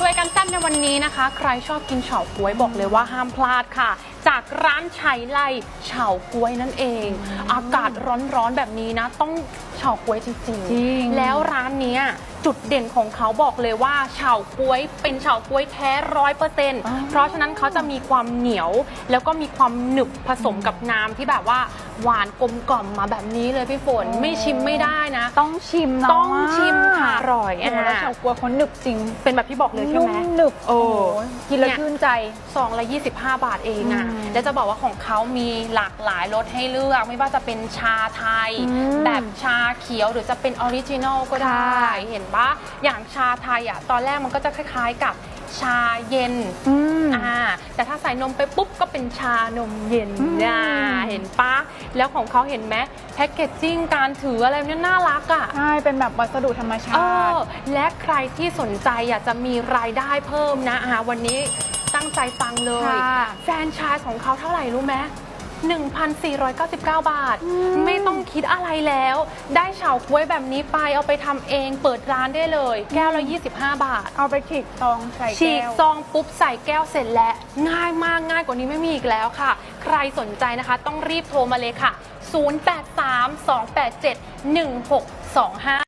ช่วยกันแซ่บในวันนี้นะคะ ใครชอบกินเฉาก๊วยบอกเลยว่าห้ามพลาดค่ะ จากร้านไฉไลเฉาก๊วยนั่นเอง อากาศร้อนๆแบบนี้นะ ต้องเฉาก๊วยจริงจริงๆแล้วร้านเนี้ยจุดเด่นของเขาบอกเลยว่าเฉาก๊วยเป็นเฉาก๊วยแท้ร้อยเปอร์เซ็นต์เพราะฉะนั้นเขาจะมีความเหนียว แล้วก็มีความหนึบผสมกับน้ำที่แบบว่า หวานกลมกล่อมมาแบบนี้เลยพี่ฝนไม่ชิมไม่ได้นะ ต้องชิมเนาะต้องชิมค่ะอร่อยโอ้โหแล้วอะเฉาก๊วยเขาหนึบจริง เป็นแบบที่บอกเลยใช่นุ่ไหมมหนึบโอ้โอ้โหกินแล้วเนี่ยชื่นใจซองละ 25 บาทเองอะอืมแล้วจะบอกว่าของเขามีหลากหลายรสให้เลือก ไม่ว่าจะเป็นชาไทยอืมแบบชาเขียวหรือจะเป็นออริจินอลก็ได้ค่ะเห็นปะอย่างชาไทยอะตอนแรกมันก็จะคล้ายๆกับ ชาเย็นอืม อ่าแต่ถ้าใส่นมไปปุ๊บก็เป็นชานมเย็นอืมอ่าเห็นปะแล้วของเขาเห็นไหมแพคเกจจิ้งการถืออะไรเนี่ยน่ารักอะใช่ เป็นแบบวัสดุธรรมชาเอติ อและใครที่สนใจอยากจะมีรายได้เพิ่มนะอ่าวันนี้ตั้งใจฟังเลย ค่ะ แฟรนไชส์ของเขาเท่าไหร่รู้ไหม 1,499 บาทอืมไม่ต้องคิดอะไรแล้ว ได้เฉาก๊วยแบบนี้ไปเอาไปทำเองเปิดร้านได้เลย แก้วละ 25 บาท เอาไปฉีกซองใส่ฉีแก้กวซองปุ๊บใส่แก้วเสร็จแล้ว ง่ายมากง่ายกว่านี้ไม่มีอีกแล้วค่ะ ใครสนใจนะคะ ต้องรีบโทรมาเลยค่ะ 083 287 1625